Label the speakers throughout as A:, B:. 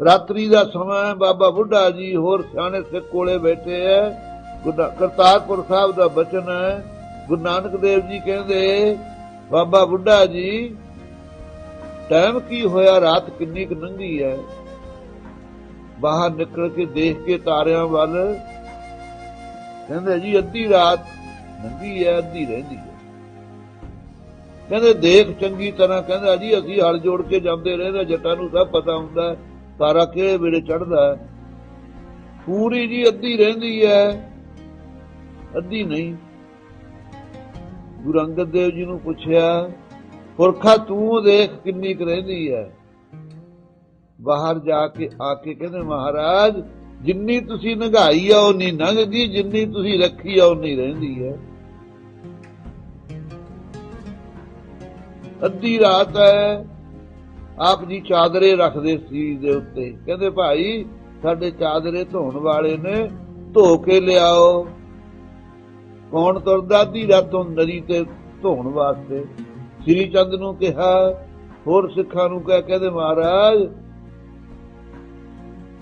A: ਰਾਤਰੀ ਦਾ ਸਮਾਂ ਬਾਬਾ ਬੁੱਢਾ ਜੀ, ਹੋਰ ਸਿਆਣੇ ਸਿੱਖ ਕੋਲੇ ਬੈਠੇ ਐ। ਕਰਤਾਰਪੁਰ ਸਾਹਿਬ ਦਾ ਬਚਨ ਹੈ ਗੁਰੂ ਨਾਨਕ ਦੇਵ ਜੀ ਕਹਿੰਦੇ, ਬਾਬਾ ਬੁੱਢਾ ਜੀ, ਟਾਈਮ ਕੀ ਹੋਇਆ, ਰਾਤ ਕਿੰਨੀ ਕੁ ਲੰਘੀ ਹੈ ਬਾਹਰ ਨਿਕਲ ਕੇ ਦੇਖ ਕੇ ਤਾਰਿਆਂ ਵੱਲ ਕਹਿੰਦੇ ਜੀ, ਅੱਧੀ ਰਾਤ ਲੰਘੀ ਹੈ ਅੱਧੀ ਰਹਿੰਦੀ ਹੈ ਕਹਿੰਦੇ ਦੇਖ ਚੰਗੀ ਤਰ੍ਹਾਂ, ਕਹਿੰਦਾ ਜੀ, ਅਸੀਂ ਹਲ ਜੋੜ ਕੇ ਜਾਂਦੇ ਰਹਿੰਦੇ ਜੱਟਾਂ ਨੂੰ ਸਭ ਪਤਾ ਹੁੰਦਾ ਤਾਰਾ ਕਿਹੜੇ ਵੇਲੇ ਚੜਦਾ ਹੈ। ਪੂਰੀ ਜੀ ਅੱਧੀ ਰਹਿੰਦੀ ਹੈ, ਅੱਧੀ ਨਹੀਂ। ਗੁਰੂ ਅੰਗਦ ਦੇਵ ਜੀ ਨੂੰ ਪੁੱਛਿਆ, ਪੁਰਖਾ ਤੂੰ ਦੇਖ ਕਿੰਨੀ ਕੁ ਰਹਿੰਦੀ ਹੈ? ਬਾਹਰ ਜਾ ਕੇ ਆ ਕੇ ਕਹਿੰਦੇ, ਮਹਾਰਾਜ, ਜਿੰਨੀ ਤੁਸੀਂ ਨਗਾਈ ਆ ਉਹ ਨਹੀਂ ਲੰਘਦੀ ਜਿੰਨੀ ਤੁਸੀਂ ਰੱਖੀ ਆ ਉਹ ਨਹੀਂ ਰਹਿੰਦੀ ਹੈ। ਅੱਧੀ ਰਾਤ ਹੈ ਆਪ ਜੀ ਚਾਦਰੇ ਰੱਖਦੇ ਸੀ ਦੇ ਉੱਤੇ। ਕਹਿੰਦੇ, ਭਾਈ, ਸਾਡੇ ਚਾਦਰੇ ਧੋਣ ਵਾਲੇ ਨੇ, ਧੋ ਕੇ ਲਿਆਓ। ਕੌਣ ਤੁਰਦਾ ਅੱਧੀ ਰਾਤੋਂ ਨਦੀ ਤੇ ਧੋਣ ਵਾਸਤੇ? ਸ੍ਰੀ ਚੰਦ ਨੂੰ ਕਿਹਾ, ਹੋਰ ਸਿੱਖਾਂ ਨੂੰ ਕਹਿ, ਕਹਿੰਦੇ, ਮਹਾਰਾਜ,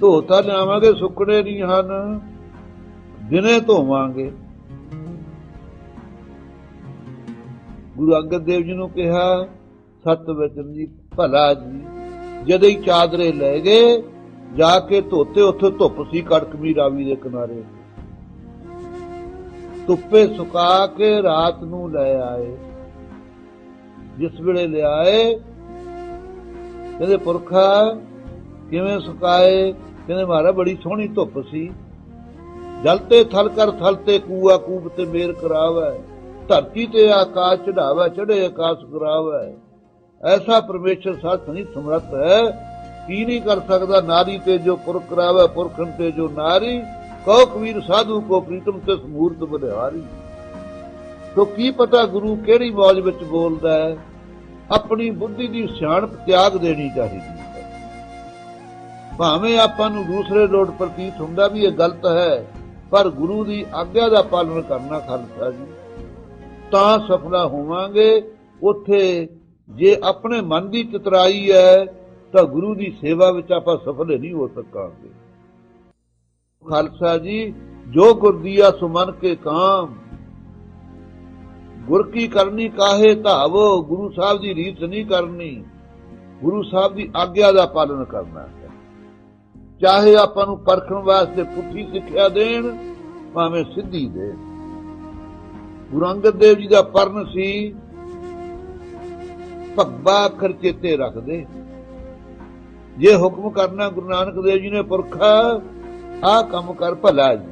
A: ਧੋ ਤਾਂ ਲਿਆਵਾਂਗੇ, ਸੁੱਕਣੇ ਨਹੀਂ ਹਨ। ਦਿਨੇ ਧੋਵਾਂਗੇ। ਗੁਰੂ ਅੰਗਦ ਦੇਵ ਜੀ ਨੂੰ ਕਿਹਾ ਸਤ ਵਚਨ ਜੀ, ਭਲਾ ਜੀ, ਜਦੋਂ ਹੀ ਚਾਦਰੇ ਲੈ ਗਏ, ਜਾ ਕੇ ਧੋਤੇ, ਉੱਥੇ ਧੁੱਪ ਸੀ ਕੜਕਵੀ ਰਾਵੀ ਦੇ ਕਿਨਾਰੇ। ਧੁੱਪੇ ਸੁਕਾ ਕੇ ਰਾਤ ਨੂੰ ਲੈ ਆਏ। ਜਿਸ ਵੇਲੇ ਲਿਆਏ ਕਹਿੰਦੇ, ਪੁਰਖਾ ਕਿਵੇਂ ਸੁਕਾਏ? ਕਹਿੰਦੇ ਮਹਾਰਾ ਬੜੀ ਸੋਹਣੀ ਧੁੱਪ ਸੀ। ਜਲ ਤੇ ਥਲ ਕਰ ਥਲ ਤੇ ਕੂਆ ਕੂਬ ਤੇ ਮੇਰ ਕਰਾਵੈ। ਧਰਤੀ ਤੇ ਆਕਾਸ਼ ਚੜਾਵਾ ਚੜੇ ਆਕਾਸ਼ ਕਰਾਵੈ। ਐਸਾ ਪਰਮੇਸ਼ਰ ਸਾਥ ਨਹੀਂ ਸਮਰੱਥ ਹੈ, ਕੀ ਨਹੀਂ ਕਰ ਸਕਦਾ? ਨਾਰੀ ਤੇ ਜੋ ਪੁਰਖ ਕਰਾਵੈ ਪੁਰਖਨ ਤੇ ਜੋ ਨਾਰੀ, ਕਉ ਕਬੀਰ ਸਾਧੂ ਕੋ ਪ੍ਰੀਤਮ ਤੇ ਸਮੂਰਤ ਬਲਿਹਾਰੀ। ਤੋ ਕੀ ਪਤਾ ਗੁਰੂ ਕਿਹੜੀ ਮੌਜ ਵਿੱਚ ਬੋਲਦਾ ਹੈ? ਆਪਣੀ ਬੁੱਧੀ ਦੀ ਸਿਆਣਪ ਤਿਆਗ ਦੇਣੀ ਚਾਹੀਦੀ ਹੈ। ਭਾਵੇਂ ਆਪਾਂ ਨੂੰ ਦੂਸਰੇ ਲੋੜ ਪ੍ਰਤੀਤ ਹੁੰਦਾ ਵੀ ਇਹ ਗਲਤ ਹੈ, ਪਰ ਗੁਰੂ ਦੀ ਆਗਿਆ ਦਾ ਪਾਲਣ ਕਰਨਾ ਖਾਲਸਾ ਜੀ। ਤਾਂ ਸਫਲਾ ਹੋਵਾਂਗੇ, ਉਥੇ ਜੇ ਆਪਣੇ ਮਨ ਦੀ ਚਤਰਾਈ ਹੈ, ਤਾਂ ਗੁਰੂ ਦੀ ਸੇਵਾ ਵਿੱਚ ਆਪਾਂ ਸਫਲ ਨਹੀਂ ਹੋ ਸਕਾਂਗੇ। ਖਾਲਸਾ ਜੀ, ਜੋ ਗੁਰ ਦੀਆ ਸੁਮਨ ਕੇ ਕਾਮ, ਗੁਰ ਕੀ ਕਰਨੀ ਕਾਹੇ ਧਾਵੋ, ਗੁਰੂ ਸਾਹਿਬ ਦੀ ਰੀਤ ਨਹੀਂ ਕਰਨੀ, ਗੁਰੂ ਸਾਹਿਬ ਦੀ ਆਗਿਆ ਦਾ ਪਾਲਨ ਕਰਨਾ ਹੈ। ਚਾਹੇ ਆਪਾਂ ਨੂੰ ਪਰਖਣ ਵਾਸਤੇ ਪੁੱਠੀ ਸਿੱਖਿਆ ਦੇਣ, ਭਾਵੇਂ ਸਿੱਧੀ ਦੇ ਗੁਰੂ ਅੰਗਦ ਦੇਵ ਜੀ ਦਾ ਪਰਨ ਸੀ ਭੱਬਾ ਅੱਖਰ ਚੇਤੇ ਰੱਖਦੇ। ਜੇ ਹੁਕਮ ਕਰਨਾ ਗੁਰੂ ਨਾਨਕ ਦੇਵ ਜੀ ਨੇ ਪੁਰਖਾ ਆ ਕੰਮ ਕਰ ਭਲਾ ਜੀ।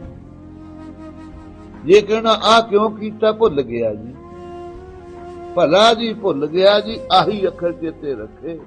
A: ਜੇ ਕਹਿਣਾ ਆ ਕਿਉਂ ਕੀਤਾ, ਭੁੱਲ ਗਿਆ ਜੀ। ਭਲਾ ਜੀ ਭੁੱਲ ਗਿਆ ਜੀ, ਆਹੀ ਅੱਖਰ ਚੇਤੇ ਰੱਖੇ।